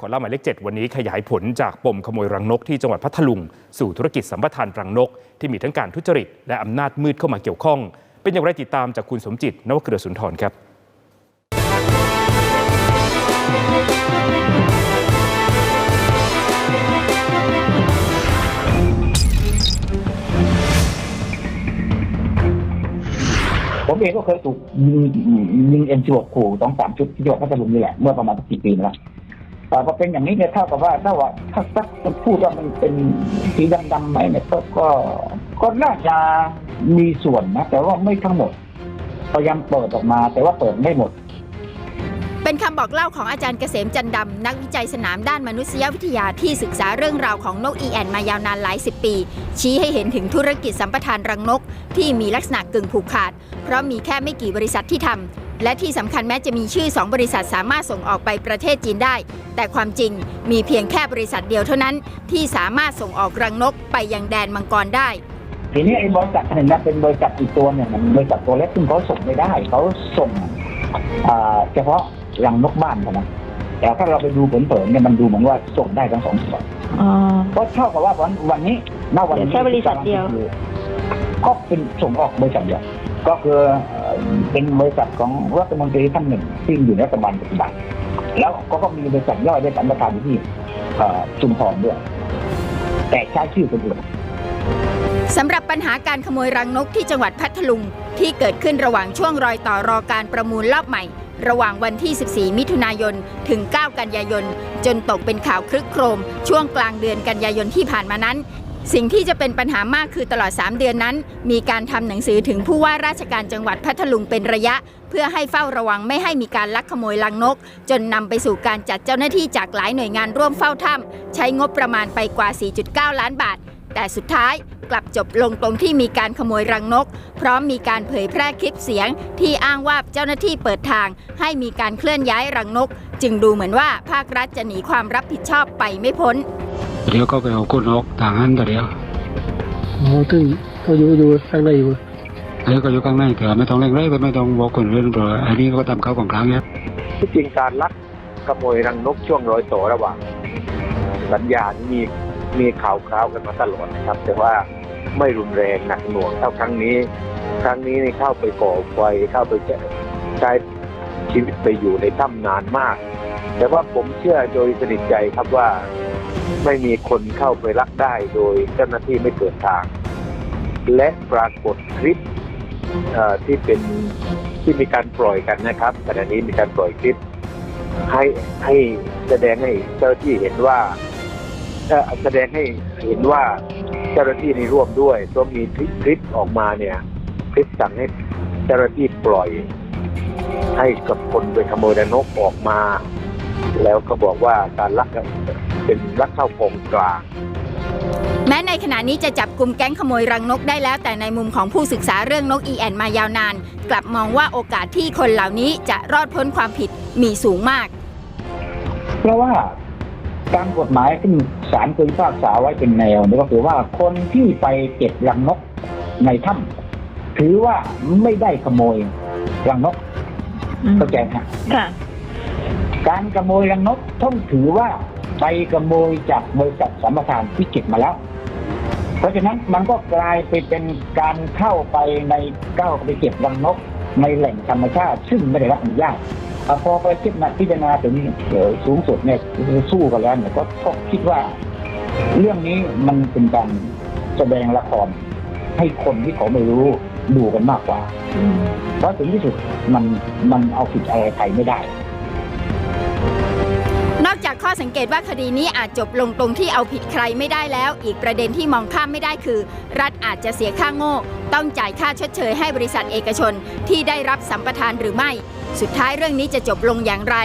ขอเล่าหมายเลข 7 วันนี้ขยายผลจากปมขโมยรังนกที่จังหวัดพัทลุง สู่ธุรกิจสัมปทานรังนก ที่มีทั้งการทุจริต และอำนาจมืดเข้ามาเกี่ยวข้อง เป็นอย่างไรติดตามจากคุณสมจิตนวเครือสุนทรครับผมเองก็เคยถูกยิงยิงเอ็นจีบขู่สองสามชุดที่จังหวัดพัทลุงนี่แหละเมื่อประมาณสักกี่ปีมาแล้ว พอเป็นอย่างนี้เนี่ยเท่ากับว่าถ้าว่าถ้าสักจะพูดว่ามันเป็นสีดำๆไหมเนี่ยก็ก็ก็น่าจะมีส่วนนะแต่ว่าไม่ทั้งหมดพยายามเปิดออกมา แต่ว่าเปิดไม่หมด เป็นคำบอกเล่าของอาจารย์เกษมจันดำ นักวิจัยสนามด้านมนุษยวิทยาที่ศึกษาเรื่องราวของนกอีแอนมายาวนานหลายสิบปี ชี้ให้เห็นถึงธุรกิจสัมปทานรังนก ที่มีลักษณะกึ่งผูกขาด เพราะมีแค่ไม่กี่บริษัทที่ทำ และที่สำคัญแม้จะมีชื่อ 2 บริษัทสามารถส่งออกไปประเทศจีนได้ แต่ความจริงมีเพียงแค่บริษัทเดียวเท่านั้น ที่สามารถส่งออกรังนกไปยังแดนมังกรได้ทีนี้ไอ้บริษัทหนึ่งนะเป็นบริษัทอีกตัวเนี่ยมันบริษัทตัวเล็กซึ่งเขาส่งไม่ได้เขาส่งอ่าเฉพาะรังนกบ้านเท่านั้นแต่ถ้าเราไปดูเผินๆเนี่ยมันดูเหมือนว่าส่งได้ทั้งสองส่วนอ๋อก็เท่ากับว่าวันวันนี้ณวันนี้เดี๋ยวแค่บริษัทเดียว ก็เป็นส่งออกบริษัทเดียวก็คือ เป็นบริษัทของรัฐมนตรีท่านหนึ่งที่อยู่ในรัฐบาลปัจจุบันแล้วก็ก็มีบริษัทย่อยได้สัมปทานที่ชุมพรด้วย แต่ใช้ชื่อคนอื่นสำหรับปัญหาการขโมยรังนกที่จังหวัดพัทลุง ที่เกิดขึ้นระหว่างช่วงรอยต่อรอการประมูลรอบใหม่ ระหว่างวันที่ 14 มิถุนายน ถึง 9 กันยายน จนตกเป็นข่าวคลึกโครม ช่วงกลางเดือนกันยายนที่ผ่านมานั้น สิ่งที่จะเป็นปัญหามากคือตลอด 3 เดือนนั้น มีการทำหนังสือถึงผู้ว่าราชการจังหวัดพัทลุงเป็นระยะ เพื่อให้เฝ้าระวังไม่ให้มีการลักขโมยรังนก จนนำไปสู่การจัดเจ้าหน้าที่จากหลายหน่วยงานร่วมเฝ้าถ้ำใช้งบประมาณไปกว่า 4.9 ล้านบาท แต่สุดท้ายกลับจบลงตรงที่มีการขโมยรังนก พร้อมมีการเผยแพร่คลิปเสียง ที่อ้างว่าเจ้าหน้าที่เปิดทาง ให้มีการเคลื่อนย้ายรังนก จึงดูเหมือนว่าภาครัฐจะหนีความรับผิดชอบไปไม่พ้น เดี๋ยวก็ไปเอาก้นออกต่างหันแต่เดียวโอ้ตึงเขาอยู่อยู่ข้างในอยู่แล้วก็อยู่ข้างในแต่ไม่ต้องเร่งเลยก็ไม่ต้องบอกคนเรื่องตัวอันนี้ก็ทำเข้าของกลางเนี่ยที่จริงการลักขโมยรังนกช่วงรอยต่อระหว่างสัญญาณมีมีข่าวคราวกันมาตลอดนะครับ แต่ว่าไม่รุนแรงหนักหน่วงเท่าครั้งนี้ ครั้งนี้นี่เข้าไปก่อไฟเข้าไปใช้ชีวิตไปอยู่ในถ้ำนานมาก แต่ว่าผมเชื่อโดยสนิทใจครับว่าไม่มีคนเข้าไปลักได้โดยเจ้าหน้าที่ไม่เปิดทาง และปรากฏคลิปที่เป็นที่มีการปล่อยกันนะครับขณะนี้มีการปล่อยคลิป ให้ให้แสดงให้เจ้าหน้าที่เห็นว่าแสดงให้เห็นว่าเจ้าหน้าที่นี่ร่วมด้วยเพราะมีคลิปออกมาเนี่ยคลิปสั่งให้เจ้าหน้าที่ปล่อย ให้กับคนไปขโมยนกออกมา แล้วก็บอกว่าการลักเป็นลักเข้ากองกลาง แม้ในขณะนี้จะจับกลุ่มแก๊งขโมยรังนกได้แล้ว แต่ในมุมของผู้ศึกษาเรื่องนกอีแอนมายาวนาน กลับมองว่าโอกาสที่คนเหล่านี้จะรอดพ้นความผิดมีสูงมาก เพราะว่าตามกฎหมายที่ศาลเคยพิพากษาไว้เป็นแนวนี่ก็คือว่าคนที่ไปเก็บรังนกในถ้ำถือว่าไม่ได้ขโมยรังนกอืมเข้าใจไหมฮะค่ะ การขโมยรังนกต้องถือว่าไปขโมยจากบริษัทสัมปทานที่เก็บมาแล้ว เพราะฉะนั้นมันก็กลายไปเป็นการเข้าไปในก้าไปเก็บรังนกในแหล่งธรรมชาติ ซึ่งไม่ได้รับอนุญาตพอไปคิดนะพิจารณาถึงสูงสุดเนี่ยสู้กันแล้วเนี่ยก็คิดว่า เรื่องนี้มันเป็นการแสดงละครให้คนที่เขาไม่รู้ดูกันมากกว่าเพราะถึงที่สุดมันมันเอาผิดอะไรใครไม่ได้ อกจากข้อสังเกตว่าคดีนี้อาจจบลงตรงที่เอาผิดใครไม่ได้แล้ว อีกประเด็นที่มองข้ามไม่ได้คือ รัฐอาจจะเสียค่าโง่ ต้องจ่ายค่าชดเชยให้บริษัทเอกชนที่ได้รับสัมปทานหรือไม่ สุดท้ายเรื่องนี้จะจบลงอย่างไร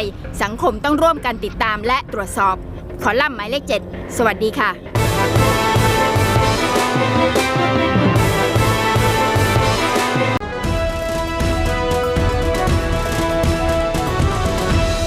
สังคมต้องร่วมกันติดตามและตรวจสอบ ขอล่ำหมายเลข 7 สวัสดีค่ะ